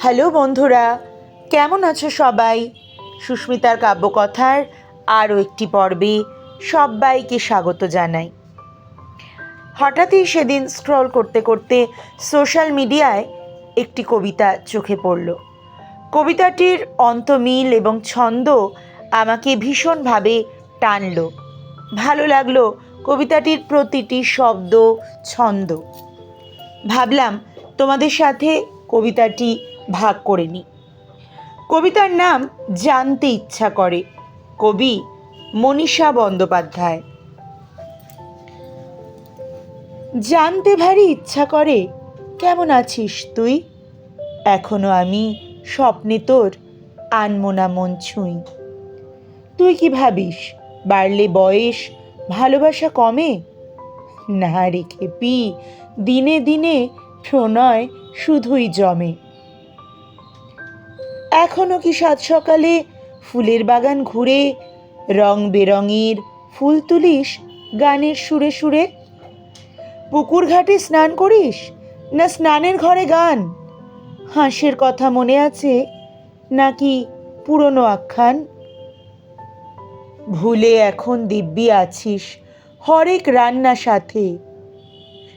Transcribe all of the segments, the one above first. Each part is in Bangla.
হ্যালো বন্ধুরা, কেমন আছো সবাই? সুস্মিতার কাব্যকথার আরও একটি পর্বে সবাইকে স্বাগত জানাই। হঠাৎই সেদিন স্ক্রল করতে করতে সোশ্যাল মিডিয়ায় একটি কবিতা চোখে পড়ল। কবিতাটির অন্তমিল এবং ছন্দ আমাকে ভীষণভাবে টানল। ভালো লাগল কবিতাটির প্রতিটি শব্দ, ছন্দ। ভাবলাম তোমাদের সাথে কবিতাটি ভাগ করে নিই কবিতার নাম জানতে ইচ্ছা করে, কবি মনীষা বন্দ্যোপাধ্যায়। জানতে ভারী ইচ্ছা করে, কেমন আছিস তুই? এখনও আমি স্বপ্নে তোর আনমোনা মন ছুঁই। তুই কি ভাবিস, বাড়লে বয়স ভালোবাসা কমে? না রে খেপি, দিনে দিনে প্রণয় শুধুই জমে। এখনও কি সাত সকালে ফুলের বাগান ঘুরে রং বেরঙের ফুল তুলিস গানের সুরে সুরে? পুকুর ঘাটে স্নান করিস না স্নানের ঘরে গান? হাঁসের কথা মনে আছে নাকি পুরনো আখ্যান? ভুলে এখন দিব্যি আছিস হরেক রান্না সাথে।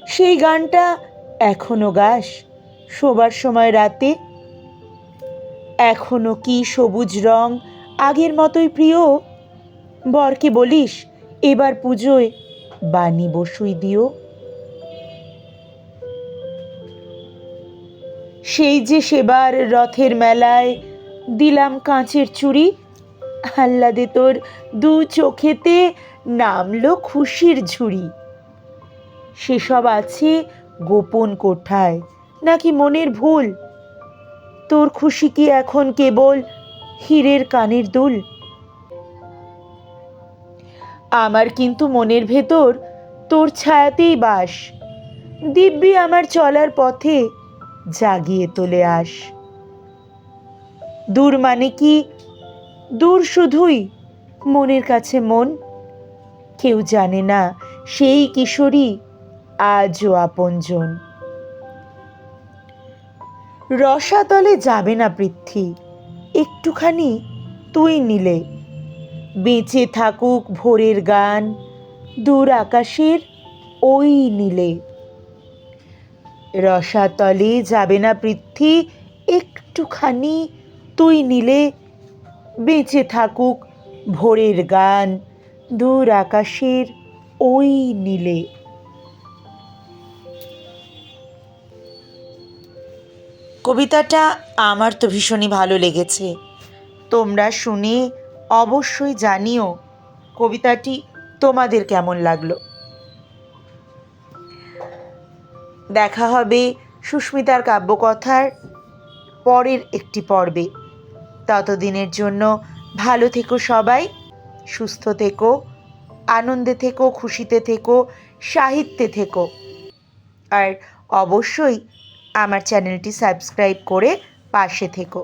সেই গানটা এখনও গাস শোবার সময় রাতে? এখনও কি সবুজ রং? আগের মতোই প্রিয়? বরকে বলিস, এবার পুজোয় বাণী বসুই দিও। সেই যে সেবার রথের মেলায় দিলাম কাঁচের চুড়ি, আহ্লাদে তোর দু চোখেতে নামলো খুশির ঝুড়ি। সেসব আছে গোপন কোঠায়, নাকি মনের ভুল? তোর খুশি কি এখন কেবল হীরের কানের দুল? আমার কিন্তু মনের ভেতর তোর ছায়াতেই বাস, দিব্যি আমার চলার পথে জাগিয়ে তোলে আস। দূর মানে কি? দূর শুধুই মনের কাছে মন। কেউ জানে না সেই কিশোরী আজও আপনজন। রসাতলে যাবে না পৃথ্বী একটুখানি তুই নিলে। বেঁচে থাকুক ভোরের গান, দূর আকাশের ওই নীলে। রসাতলে যাবে না পৃথ্বী একটুখানি তুই নিলে। বেঁচে থাকুক ভোরের গান, দূর আকাশের ওই নীলে। কবিতাটা আমার তো ভীষণই ভালো লেগেছে। তোমরা শুনে অবশ্যই জানিও কবিতাটি তোমাদের কেমন লাগল। দেখা হবে সুস্মিতার কাব্যকথার পরের একটি পর্বে। ততদিনের জন্য ভালো থেকো সবাই, সুস্থ থেকো, আনন্দে থেকো, খুশিতে থেকো, সাহিত্যে থেকো। আর অবশ্যই আমার চ্যানেলটি সাবস্ক্রাইব করে পাশে থেকো।